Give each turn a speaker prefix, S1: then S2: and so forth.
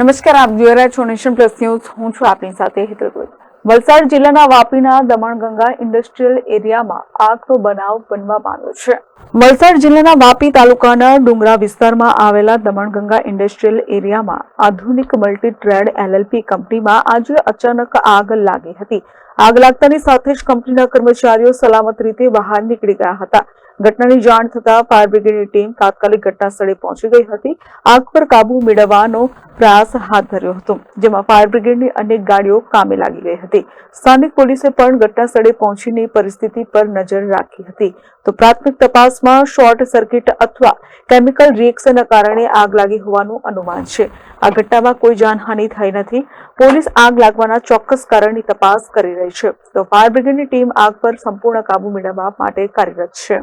S1: નમસ્કાર, આપ જોઈ રહ્યા છો નેશન પ્લસ ન્યૂઝ. હું છું આપની સાથે હિતલ વલસાડ જિલ્લાના વાપીના દમણગંગા ઇન્ડસ્ટ્રીયલ એરિયામાં આગનો બનાવ બનવા પામ્યો છે. વલસાડ જિલ્લાના વાપી તાલુકાના ડુંગરા વિસ્તારમાં આવેલા દમણગંગા ઇન્ડસ્ટ્રીયલ એરિયામાં આધુનિક મલ્ટી ટ્રેડ એલએલપી કંપનીમાં આજે અચાનક આગ લાગી હતી. આગ લાગતાની સાથે જ કંપનીના કર્મચારીઓ સલામત રીતે બહાર નીકળી ગયા હતા. ઘટનાની જાણ થતાં ફાયર બ્રિગેડની ટીમ તાત્કાલિક ઘટના સ્થળે પહોંચી ગઈ હતી. આગ પર કાબુ મેળવવાનો પ્રયાસ હાથ ધર્યો હતો, જેમાં ફાયર બ્રિગેડની અનેક ગાડીઓ કામે લાગી ગઈ હતી. સ્થાનિક પોલીસે પણ ઘટના સ્થળે પહોંચીને પરિસ્થિતિ પર નજર રાખી હતી. તો પ્રાથમિક તપાસમાં શોર્ટ સર્કિટ અથવા કેમિકલ રિએક્શનના કારણે આગ લાગી હોવાનું અનુમાન છે. આ ઘટનામાં કોઈ જાનહાનિ થઈ નથી. પોલીસ આગ લાગવાના ચોક્કસ કારણની તપાસ કરી રહી છે. તો ફાયર બ્રિગેડની ટીમ આગ પર સંપૂર્ણ કાબુ મેળવવા માટે કાર્યરત છે.